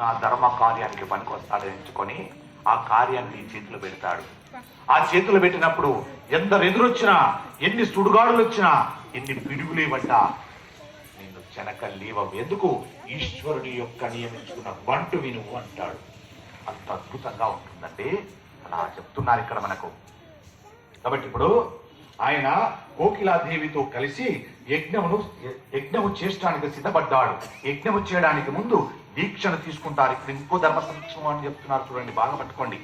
నా ధర్మ కార్యానికి పనికొస్తాడని ఎంచుకొని ఆ కార్యాన్ని నీ చేతిలో పెడతాడు. ఆ చేతులు పెట్టినప్పుడు ఎందరు ఎదురొచ్చినా ఎన్ని సుడుగాడులు వచ్చినా ఎన్ని పిడుగులు ఇవ్వటా నిన్ను చెనక లేవవు ఎందుకు? ఈశ్వరుడి యొక్క నియమించుకున్న బంటు విను అంటాడు. అంత అద్భుతంగా ఉంటుందండి. అలా చెప్తున్నారు ఇక్కడ మనకు. కాబట్టి ఇప్పుడు ఆయన కోకిలాదేవితో కలిసి యజ్ఞమును యజ్ఞము చేయడానికి సిద్ధపడ్డాడు. యజ్ఞము చేయడానికి ముందు దీక్షను తీసుకుంటారు. ఇక్కడ ఇంకో ధర్మ సంక్షేమం అని చెప్తున్నారు చూడండి బాగా పట్టుకోండి.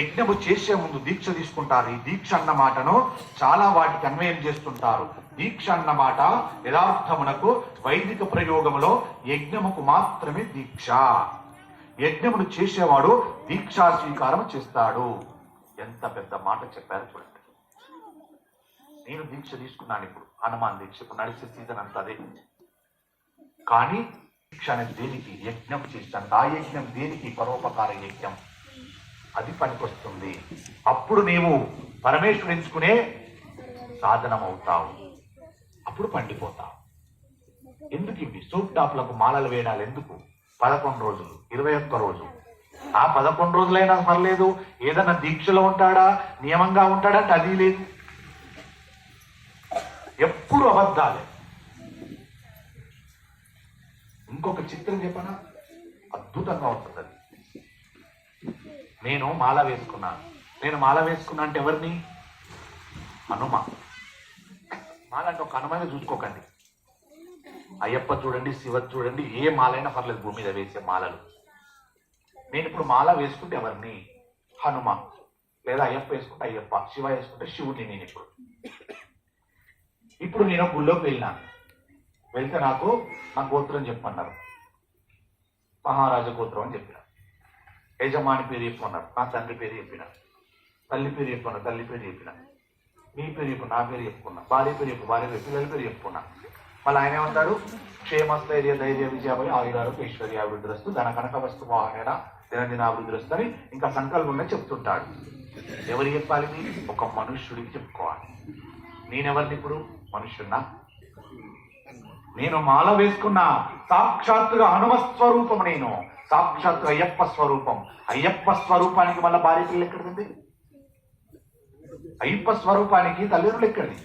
యజ్ఞము చేసే ముందు దీక్ష తీసుకుంటారు. ఈ దీక్ష అన్న మాటను చాలా వాటికి అన్వయం చేస్తుంటారు. దీక్ష అన్న మాట యథార్థమునకు వైదిక ప్రయోగములో యజ్ఞముకు మాత్రమే దీక్ష. యజ్ఞమును చేసేవాడు దీక్షా స్వీకారం చేస్తాడు. ఎంత పెద్ద మాట చెప్పారు చూడండి. నేను దీక్ష తీసుకున్నాను ఇప్పుడు. హనుమాన్ దీక్ష ఇప్పుడు నడిచే సీజన్ అంతా అదే. కానీ శిక్షణ అనేది దేనికి యజ్ఞం చేస్తాను? ఆ యజ్ఞం దేనికి? పరోపకార యజ్ఞం. అది పనికొస్తుంది. అప్పుడు నీవు పరమేశ్వరుడు ఎంచుకునే సాధనం అవుతావు అప్పుడు పండిపోతావు. ఎందుకు ఇవి? సూప్ టాప్లకు మాలలు వేయడాలు ఎందుకు? పదకొండు రోజులు ఇరవై ఒక్క రోజు ఆ పదకొండు రోజులైనా పర్లేదు. ఏదైనా దీక్షలో ఉంటాడా? నియమంగా ఉంటాడంటే అది లేదు. ఎప్పుడు అబద్ధాలే. ఇంకొక చిత్రం చెప్పనా? అద్భుతంగా ఉంటుంది అది నేను మాల వేసుకున్నాను నేను మాల వేసుకున్నా అంటే ఎవరిని? హనుమ. మాల అంటే ఒక హనుమైన చూసుకోకండి. అయ్యప్ప చూడండి శివ చూడండి ఏ మాలైనా పర్లేదు భూమి మీద వేసే మాలలు. నేను ఇప్పుడు మాల వేసుకుంటే ఎవరిని? హనుమ. లేదా అయ్యప్ప వేసుకుంటే అయ్యప్ప శివ వేసుకుంటే శివుడిని నేను ఇప్పుడు. ఇప్పుడు నేను గుళ్ళోకి వెళ్ళినాను వెళ్తే నాకు నా గోత్రం చెప్పన్నారు. మహారాజ గోత్రం అని చెప్పిన యజమాని పేరు చెప్పమన్నారు. నా తండ్రి పేరు చెప్పిన తల్లి పేరు చెప్పమన్నారు. తల్లి పేరు చెప్పిన నీ పేరు చెప్పు నా పేరు చెప్పుకున్నా. భార్య పేరు చెప్పు భార్య పేరు పిల్లల పేరు చెప్పుకున్నా. మళ్ళీ ఆయన ఏమంటారు? క్షేమస్థైర్య ధైర్య విజయపై ఆయురాలు ఐశ్వర్య అభివృద్ధిరస్తు ధన కనక వస్తు వాహన దినదిన అభివృద్ధిరస్తు అని ఇంకా సంకల్పంగా చెప్తుంటాడు. ఎవరు చెప్పాలి? ఒక మనుష్యుడికి చెప్పుకోవాలి. నేనెవరిని ఇప్పుడు? మనుష్యున్నా నేను మాల వేసుకున్నా సాక్షాత్తుగా హనుమ స్వరూపం నేను. సాక్షాత్తు అయ్యప్ప స్వరూపం. అయ్యప్ప స్వరూపానికి మళ్ళీ భార్య పిల్లలు ఎక్కడిది అయ్యప్ప స్వరూపానికి తల్లిదండ్రులు ఎక్కడిది?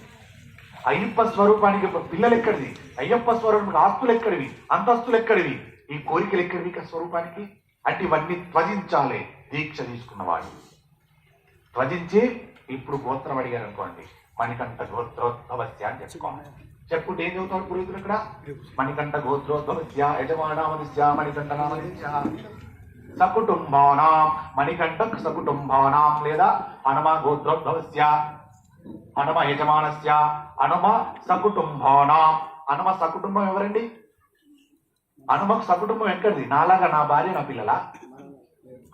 అయ్యప్ప స్వరూపానికి పిల్లలు ఎక్కడిది? అయ్యప్ప స్వరూపానికి ఆస్తులు ఎక్కడివి? అంతస్తులు ఎక్కడివి? ఈ కోరికలు ఎక్కడివి స్వరూపానికి? అంటే ఇవన్నీ త్వజించాలి దీక్ష తీసుకున్నవాడు త్వజించి ఇప్పుడు గోత్రం అడిగారు అనుకోండి మణికంఠ గోత్రోద్భవస్య అని చెప్పుకోవాలి చెప్పుకుంటే ఏం చదువుతాడు పురోహితుడు ఇక్కడ? మణికంఠ గోత్రోద్భవస్య యజమానామదిస్య మణికంఠ నామదిస్య సకుటుంబానాం మణికంఠ సకుటుంబానాం లేదా హనుమ గోత్రోద్భవస్య హనుమ యజమానస్య హనుమ సకుటుంబానాం. హనుమ సకుటుంబం ఎవరండి? హనుమకు సకుటుంబం ఎక్కడిది? నాలాగా నా భార్య నా పిల్లల?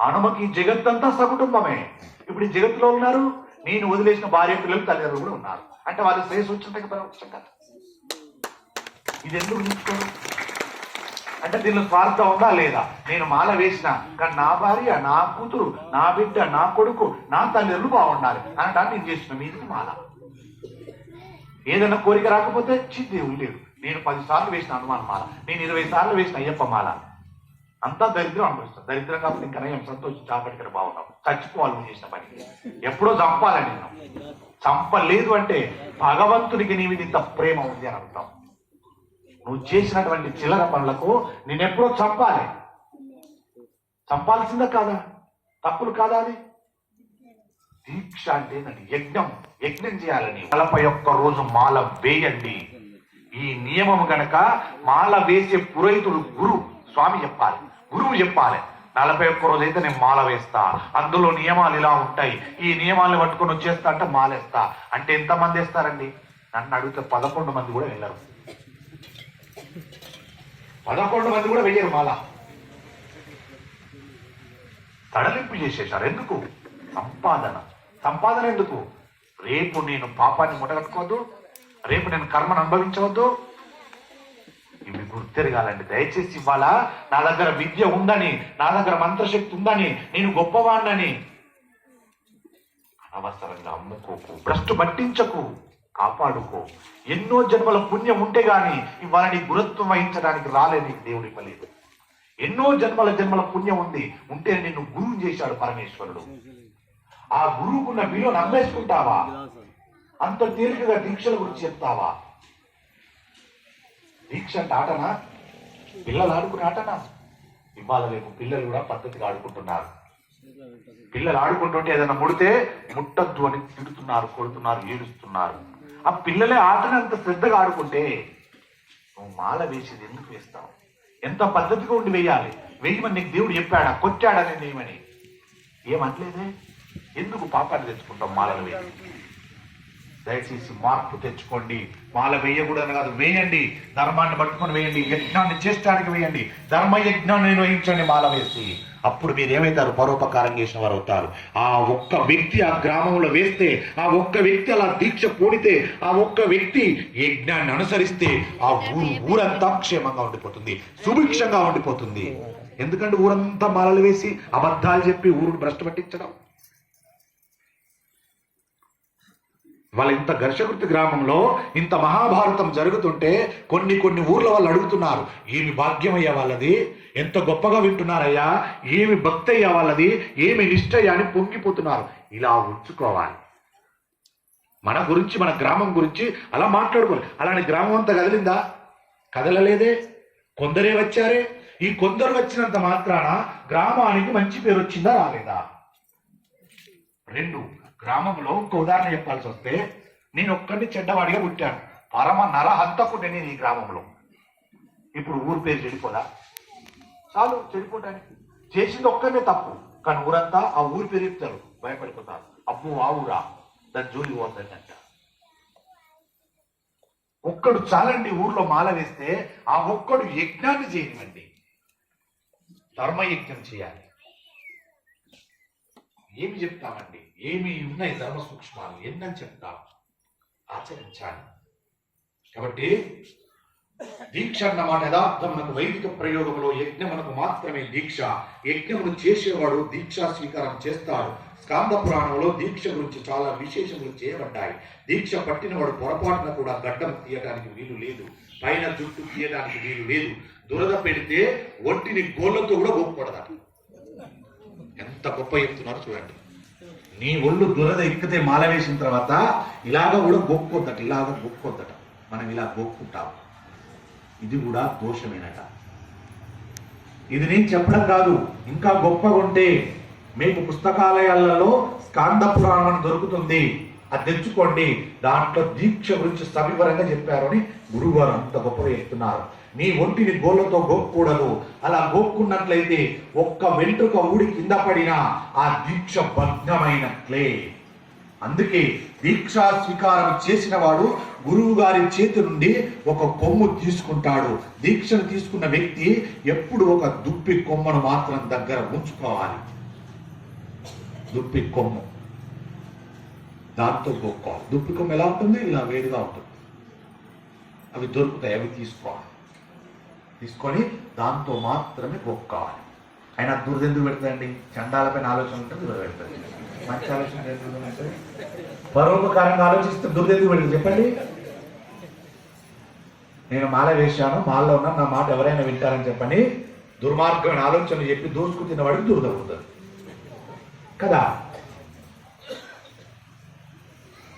హనుమకి జగత్తంతా సకుటుంబమే. ఇప్పుడు ఈ జగత్తులో ఉన్నారు. నేను వదిలేసిన భార్య పిల్లలు తల్లిదండ్రులు కూడా ఉన్నారు. అంటే వాళ్ళు శ్రేయస్ వచ్చింటే పరోక్షం కదా. ఇది ఎందుకు తీసుకోరు అంటే దీనిలో స్వార్థం ఉందా లేదా? నేను మాల వేసిన కానీ నా భార్య నా కూతురు నా బిడ్డ నా కొడుకు నా తల్లిదండ్రులు బాగుండాలి. అనడానికి నేను చేసిన మీదకి మాల. ఏదైనా కోరిక రాకపోతే చి దేవుడు లేడు. నేను పదిసార్లు వేసిన హనుమాన్ మాల నేను ఇరవై సార్లు వేసిన అయ్యప్ప మాల. అంతా దరిద్రం అనిపిస్తుంది దరిద్రం కాబట్టి ఇంకా నయం సంతోషం చాపటికర బాగున్నాం చచ్చిపోవాలి నువ్వు చేసిన పని ఎప్పుడో చంపాలని నేను. చంపలేదు అంటే భగవంతుడికి నీ మీద ఇంత ప్రేమ ఉంది అని అర్థం. నువ్వు చేసినటువంటి చిల్లర పనులకు నేనెప్పుడో చంపాలి. చంపాల్సిందా కాదా? తప్పులు కాదా అది? దీక్ష అంటే ఏంటంటే యజ్ఞం. యజ్ఞం చేయాలని నలభై ఒక్క రోజు మాల వేయండి. ఈ నియమం గనక మాల వేసే పురోహితుడు గురు స్వామి చెప్పాలి. గురువు చెప్పాలి నలభై ఒక్క రోజు అయితే నేను మాల వేస్తా. అందులో నియమాలు ఇలా ఉంటాయి. ఈ నియమాలను పట్టుకొని వచ్చేస్తా అంటే మాలేస్తా. అంటే ఎంతమంది వేస్తారండి? నన్ను అడిగితే పదకొండు మంది కూడా వెళ్ళరు. పదకొండు మంది కూడా వెయ్యరు మాల. తడలింపు చేసేశారు. ఎందుకు? సంపాదన. సంపాదన ఎందుకు? రేపు నేను పాపాన్ని ముటగట్టుకోవద్దు రేపు నేను కర్మను అనుభవించవద్దు. ఇవి గుర్తెరగాలండి. దయచేసి ఇవాళ నా దగ్గర విద్య ఉందని నా దగ్గర మంత్రశక్తి ఉందని నేను గొప్పవాణ్ణని అనవసరంగా అమ్ముకోకు భ్రష్టు పట్టించకు. కాపాడుకో. ఎన్నో జన్మల పుణ్యం ఉంటే గాని ఇవాళ నీ గురత్వం వహించడానికి రాలేదు నీకు దేవుడి ఇవ్వలేదు. ఎన్నో జన్మల జన్మల పుణ్యం ఉంది ఉంటే నిన్ను గురువు చేశాడు పరమేశ్వరుడు. ఆ గురువుకున్న విలువ నమ్మేసుకుంటావా? అంత తేలికగా దీక్షల గురించి చెప్తావా? దీక్ష అంటే ఆటనా? పిల్లలు ఆడుకునే ఆటనా? ఇవాళ రేపు పిల్లలు కూడా పద్ధతిగా ఆడుకుంటున్నారు. పిల్లలు ఆడుకుంటుంటే ఏదైనా ముడితే ముట్టద్దు అని తిడుతున్నారు కొడుతున్నారు ఏడుస్తున్నారు. ఆ పిల్లలే ఆటని అంత శ్రద్ధగా ఆడుకుంటే నువ్వు మాల వేసేది ఎందుకు వేస్తావు? ఎంత పద్ధతిగా ఉండి వేయాలి? వేయమని నీకు దేవుడు చెప్పాడా? కొట్టాడని నేమని ఏమనలేదే? ఎందుకు పాపాన్ని తెచ్చుకుంటాం మాలలు వేయాలి దయచేసి మార్పు తెచ్చుకోండి. మాల వేయకూడదని కాదు వేయండి. ధర్మాన్ని పట్టుకొని వేయండి. యజ్ఞాన్ని చేసడానికి వేయండి. ధర్మ యజ్ఞాన్ని నిర్వహించండి మాల వేసి. అప్పుడు మీరు ఏమవుతారు పరోపకారం చేసిన వారు అవుతారు ఆ ఒక్క వ్యక్తి ఆ గ్రామంలో వేస్తే ఆ ఒక్క వ్యక్తి అలా దీక్ష పూడితే ఆ ఒక్క వ్యక్తి యజ్ఞాన్ని అనుసరిస్తే ఆ ఊరు ఊరంతా క్షేమంగా ఉండిపోతుంది సుభిక్షంగా ఉండిపోతుంది. ఎందుకంటే ఊరంతా మాలలు వేసి అబద్ధాలు చెప్పి ఊరు భ్రష్టపట్టించడం వాళ్ళ ఇంత ఘర్షకృతి గ్రామంలో ఇంత మహాభారతం జరుగుతుంటే కొన్ని కొన్ని ఊర్ల వాళ్ళు అడుగుతున్నారు ఏమి భాగ్యమయ్యా వాళ్ళది? ఎంత గొప్పగా వింటున్నారయ్యా? ఏమి భక్తి అయ్యా వాళ్ళది? ఏమి నిష్ఠయ్యా అని పొంగిపోతున్నారు. ఇలా ఉంచుకోవాలి. మన గురించి మన గ్రామం గురించి అలా మాట్లాడుకోవాలి. అలాంటి గ్రామం అంతా కదిలిందా? కదలలేదే? కొందరే వచ్చారే? ఈ కొందరు వచ్చినంత మాత్రాన గ్రామానికి మంచి పేరు వచ్చిందా రాలేదా? రెండు గ్రామంలో ఇంకో ఉదాహరణ చెప్పాల్సి వస్తే నేను ఒక్కడిని చెడ్డవాడిగా పుట్టాను. పరమ నరహంతకుడు నేను ఈ గ్రామంలో. ఇప్పుడు ఊరు పేరు చెడిపోదా? చాలు చెడిపోవడానికి చేసింది ఒక్కనే తప్పు. కానీ ఊరంతా ఆ ఊరు పేరు చెప్తారు. భయపడిపోతారు. అబ్బో ఆ ఊరా? దాని జోలి పోతుందంట ఒక్కడు చాలండి ఊర్లో మాల వేస్తే ఆ ఒక్కడు యజ్ఞాన్ని చేయనివ్వండి. ధర్మయజ్ఞం చేయాలి. ఏమి చెప్తామండి? ఏమి ఉన్నాయి ధర్మ సూక్ష్మాలు? ఎన్నని చెప్తాం? ఆచరించాలి. కాబట్టి దీక్ష అన్నమాట యథార్థం. మనకు వైదిక ప్రయోగంలో యజ్ఞమునకు మాత్రమే దీక్ష. యజ్ఞమును చేసేవాడు దీక్షా స్వీకారం చేస్తాడు. స్కాంద పురాణంలో దీక్ష గురించి చాలా విశేషములు చేయబడ్డాయి. దీక్ష పట్టినవాడు పొరపాటున కూడా గడ్డం తీయడానికి వీలు లేదు. పైన జుట్టు తీయడానికి వీలు లేదు. దురద పెడితే ఒంటిని గోళ్ళతో కూడా గొప్పడదాడు ఎంత గొప్ప చెప్తున్నారో చూడండి. నీ ఒళ్ళు దురద ఎక్కితే మాల వేసిన తర్వాత ఇలాగ కూడా గొక్కొద్దట ఇలాగ గొక్కొద్దట మనం ఇలా గొక్కుంటాం ఇది కూడా దోషమేనట. ఇది నేను చెప్పడం కాదు ఇంకా గొప్పగా ఉంటే మీకు పుస్తకాలయాలలో స్కాంద పురాణం అని దొరుకుతుంది. అది తెచ్చుకోండి. దాంట్లో దీక్ష గురించి సవివరంగా చెప్పారు అని గురువుగారు అంత గొప్పగా చెప్తున్నారు. నీ ఒంటిని గోళ్ళతో గోక్కూడదు అలా గోక్కున్నట్లయితే ఒక్క వెంట్రుక ఊడి కింద పడినా ఆ దీక్ష భగ్నమైనట్లే అందుకే దీక్షా స్వీకారం చేసిన వాడు గురువు గారి చేతి నుండి ఒక కొమ్ము తీసుకుంటాడు. దీక్షను తీసుకున్న వ్యక్తి ఎప్పుడు ఒక దుప్పి కొమ్మను మాత్రం దగ్గర ఉంచుకోవాలి. దుప్పి కొమ్ము. దాంతో గొప్ప దుప్పి కొమ్మ ఎలా ఉంటుంది? ఇలా వేడిగా ఉంటుంది. అవి దొరుకుతాయి అవి తీసుకోవాలి. తీసుకొని దాంతో మాత్రమే గొక్కాలి అయినా దుర్దెందుకు పెడతాయండి చండాలపైన ఆలోచన ఉంటే దురద పెడతాయి మంచి ఆలోచన పరోపకారంగా ఆలోచిస్తే దుర్దెందుకు పెడుతుంది? చెప్పండి. నేను మాల వేశాను మాలలో ఉన్నా నా మాట ఎవరైనా వింటారని చెప్పని దుర్మార్గమైన ఆలోచన చెప్పి దోచుకు తిన్నవాడికి దురదవుతుంది కదా?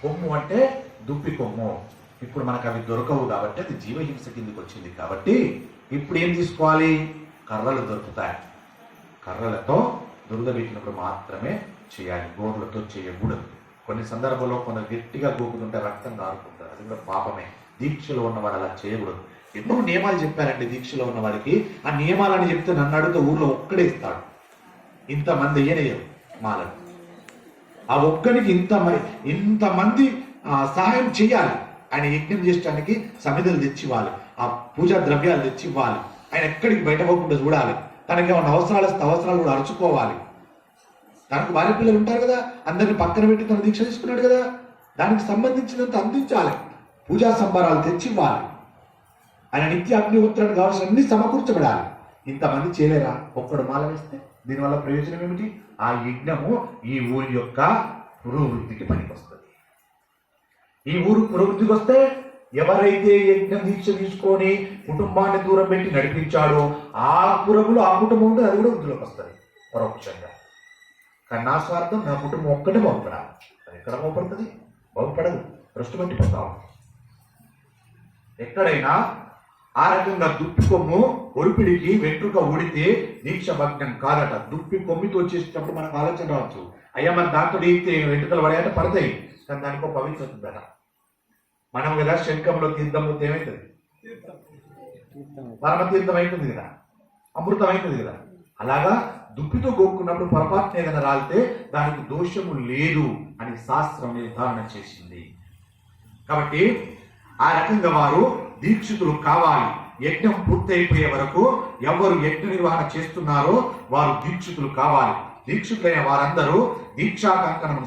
కొమ్ము అంటే దుప్పి కొమ్ము. ఇప్పుడు మనకు అవి దొరకవు కాబట్టి అది జీవహింస కిందకి వచ్చింది కాబట్టి ఇప్పుడు ఏం తీసుకోవాలి? కర్రలు దొరుకుతాయి. కర్రలతో దురద పెట్టినప్పుడు మాత్రమే చేయాలి. గోర్లతో చేయకూడదు. కొన్ని సందర్భాల్లో కొంత గట్టిగా గోకుతుంటే రక్తం కారుకుంటారు. అది కూడా పాపమే. దీక్షలో ఉన్నవాడు అలా చేయకూడదు. ఎన్నో నియమాలు చెప్పారండి దీక్షలో ఉన్న వాడికి ఆ నియమాలని చెప్తే నన్ను అడిగితే ఊర్లో ఒక్కడే ఇస్తాడు. ఇంతమంది ఏనయ్యారు మాలను ఆ ఒక్కడికి ఇంత మ- ఇంతమంది సహాయం చేయాలి. ఆయన యజ్ఞం చేయడానికి సమిధులు తెచ్చివ్వాలి. ఆ పూజా ద్రవ్యాలు తెచ్చివ్వాలి. ఆయన ఎక్కడికి బయట పోకుండా చూడాలి. తనకి ఏమైనా అవసరాలు అవసరాలు కూడా అరుచుకోవాలి. తనకు భార్య పిల్లలు ఉంటారు కదా అందరిని పక్కన పెట్టి తను దీక్ష తీసుకున్నాడు కదా. దానికి సంబంధించినంత అందించాలి. పూజా సంబరాలు తెచ్చివ్వాలి. ఆయన నిత్య అగ్నిహోత్రానికి కావాల్సిన అన్ని సమకూర్చబడాలి. ఇంతమంది చేయలేరా? ఒక్కడు మాల వేస్తే దీనివల్ల ప్రయోజనం ఏమిటి? ఆ యజ్ఞము ఈ ఊరి యొక్క పురోభివృద్ధికి పనికొస్తుంది. ఈ ఊరు ప్రవృత్తికి వస్తే ఎవరైతే యజ్ఞ దీక్ష తీసుకొని కుటుంబాన్ని దూరం పెట్టి నడిపించాడో ఆ పురములో ఆ కుటుంబం ఉంటే అది కూడా వృద్ధిలోకి వస్తుంది పరోక్షంగా. కానీ నా స్వార్థం నా కుటుంబం ఒక్కటే బాగుపడాలి. అది ఎక్కడ బాగుపడుతుంది? బాగుపడదు. భ్రష్టు పట్టిపోతాం ఎక్కడైనా ఆ రకంగా దుప్పి కొమ్ము ఒరిపిడికి వెంట్రుక ఊడితే దీక్ష భగ్నం కాదట. దుప్పి కొమ్మితో చేసేటప్పుడు మనకు ఆలోచన రావచ్చు. అయ్యా మన దాంతో దిగితే వెంట్రుకలు పడాయంటే పడతాయి. కానీ దానికి ఒక పవిత్రత ఉందట. మనం కదా శంఖంలో తీర్థంలో ఏమవుతుంది పరమతీర్థం అవుతుంది కదా. అమృతం అవుతుంది కదా. అలాగా దుప్పితో గోక్కున్నప్పుడు పొరపాటున ఏదైనా రాలితే దానికి దోషము లేదు అని శాస్త్రం నిర్ధారణ చేసింది. కాబట్టి ఆ రకంగా వారు దీక్షితులు కావాలి. యజ్ఞం పూర్తయిపోయే వరకు ఎవరు యజ్ఞ నిర్వహణ చేస్తున్నారో వారు దీక్షితులు కావాలి. దీక్షితులైన వారందరూ దీక్షాకంకణం